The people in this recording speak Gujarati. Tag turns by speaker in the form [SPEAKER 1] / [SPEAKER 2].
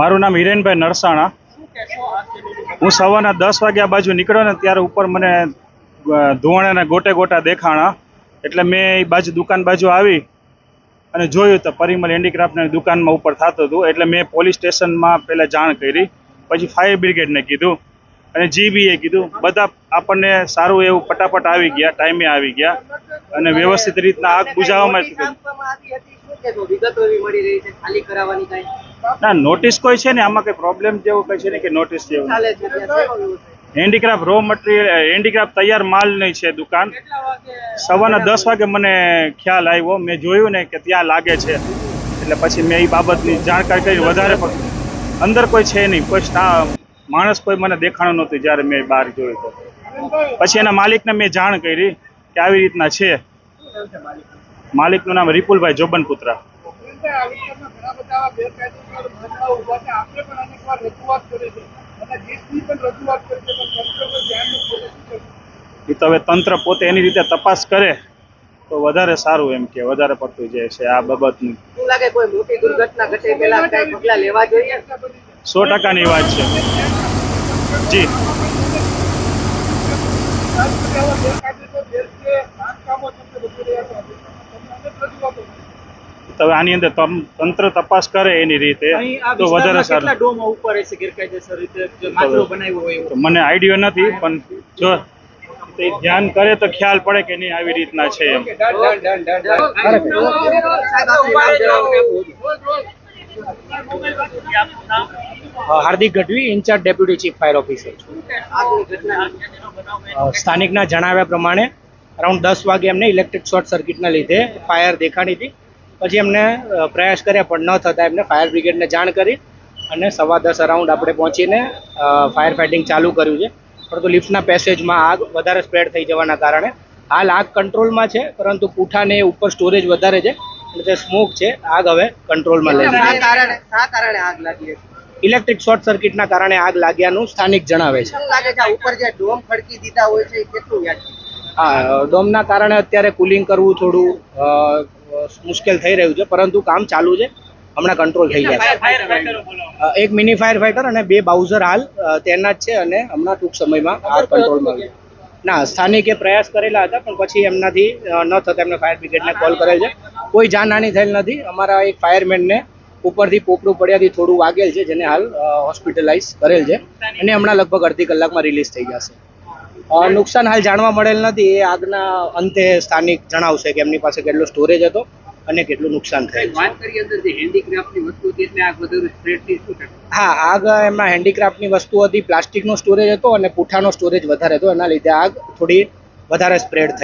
[SPEAKER 1] મારું નામ હિરેનભાઈ નરસાણા. હું સવારના દસ વાગ્યા બાજુ નીકળ્યો ને ત્યારે ઉપર મને અને ગોટે ગોટા દેખાણા. એટલે મેં એ બાજુ દુકાન બાજુ આવી અને જોયું તો પરિમલ હેન્ડીક્રાફ્ટની દુકાનમાં ઉપર થતું હતું. એટલે મેં પોલીસ સ્ટેશનમાં પહેલાં જાણ કરી, પછી ફાયર બ્રિગેડને કીધું અને જીબીએ કીધું, બધા આપણને સારું એવું ફટાફટ આવી ગયા, ટાઈમે આવી ગયા. અને વ્યવસ્થિત રીતના આગ બુઝાવવામાં ના નોટિસ કોઈ છે ને આમાં કઈ પ્રોબ્લેમ જેવું કઈ છે ને કે નોટિસ જેવું. હેન્ડીક્રાફ્ટ રો મટીરિયલ હેન્ડીક્રાફ્ટ તૈયાર માલ નહીં છે દુકાન. સવારના દસ વાગે મને ખ્યાલ આવ્યો. મેં જોયું ને કે ત્યાં લાગે છે. એટલે પછી મેં એ બાબતની જાણકારી કરી. વધારે પણ અંદર કોઈ છે નહીં. કોઈ માણસ કોઈ મને દેખાણું નહોતું જ્યારે મેં બહાર જોયું તો. પછી એના માલિકને મેં જાણ કરી કે આવી રીતના છે. માલિકનું નામ રિપુલભાઈ જોબનપુત્રા. એ તો હવે તંત્ર પોતે એની રીતે તપાસ કરે તો વધારે સારું એમ કે વધારે પડતું જે છે આ બાબતનું.
[SPEAKER 2] શું લાગે કોઈ મોટી દુર્ઘટના ઘટે પહેલા કાંઈ પગલાં લેવા જોઈએ?
[SPEAKER 1] સો ટકાની વાત છે. જી તો હવે આની અંદર તમ- તંત્ર તપાસ કરે એની રીતે તો વધારે સારું.
[SPEAKER 3] ઉપર હશે ગેરકાયદેસર રીતે? જો માટલો બનાવ્યો હોય
[SPEAKER 1] તો મને આઈડિયો નથી પણ જો તે ધ્યાન કરે તો ખ્યાલ પડે કે નહીં આવી રીતના છે એમ.
[SPEAKER 3] Hardik Gadhvi incharge deputy chief fire officer. સ્થાનિકના જણાવ્યા પ્રમાણે અરાઉન્ડ દસ વાગે એમને ઇલેક્ટ્રિક શોર્ટ સર્કિટના લીધે ફાયર દેખાણી હતી. પછી એમને પ્રયાસ કર્યા પણ ન થતાં એમને ફાયર બ્રિગેડને જાણ કરી અને સવા દસ અરાઉન્ડ આપણે પહોંચીને ફાયર ફાઇટિંગ ચાલુ કર્યું છે. પરંતુ લિફ્ટના પેસેજમાં આગ વધારે સ્પ્રેડ થઈ જવાના કારણે હાલ આગ કંટ્રોલમાં છે પરંતુ પૂઠાને ઉપર સ્ટોરેજ વધારે છે એટલે જે સ્મોક છે આગ હવે કંટ્રોલમાં લઈ
[SPEAKER 2] કારણે આગ લાગી
[SPEAKER 3] ઇલેક્ટ્રિક શોર્ટ સર્કિટના કારણે આગ લાગ્યાનું સ્થાનિક જણાવે છે.
[SPEAKER 2] લાગે છે ઉપર જે ડોમ ખડકી દીધા હોય છે કેટલું વ્યાજબી
[SPEAKER 3] હા ડોમના કારણે અત્યારે કુલિંગ કરવું થોડું અ, મુશ્કેલ થઈ રહ્યું છે પરંતુ કામ ચાલુ છે. હમણાં કંટ્રોલ થઈ ગયા એક મિની ફાયર ફાઈટર અને બે બાઉઝર હાલ તેના તૈનાત છે અને હમણાં ટૂંક સમયમાં આ કંટ્રોલમાં આવ્યું ના સ્થાનિકે પ્રયાસ કરેલા હતા પણ પછી એમનાથી ન થતા એમને ફાયર બ્રિગેડને કોલ કરેલ છે. કોઈ જાનહાની થયેલ નથી. અમારા એક ફાયરમેનને ઉપરથી પોપડું પડ્યાથી થોડું વાગેલ છે જેને હાલ હોસ્પિટલાઇઝ કરેલ છે. અને હમણાં લગભગ અડધી કલાકમાં રિલીઝ થઈ જશે. નુકસાન હાલ જાણવા મળેલ નથી. એ આગના અંતે સ્થાનિક જણાવશે કે એમની પાસે કેટલો સ્ટોરેજ હતો અને કેટલું નુકસાન થયેલ
[SPEAKER 2] વાત કરીએ અંદર જે હેન્ડીક્રાફ્ટની વસ્તુ હતી એટલે આગ વધારે શું થયું?
[SPEAKER 3] હા આગ એમાં હેન્ડીક્રાફ્ટની વસ્તુ હતી પ્લાસ્ટિકનો સ્ટોરેજ હતો અને પૂઠાનો સ્ટોરેજ વધારે હતો. એના લીધે આગ થોડી વધારે સ્પ્રેડ થઈ.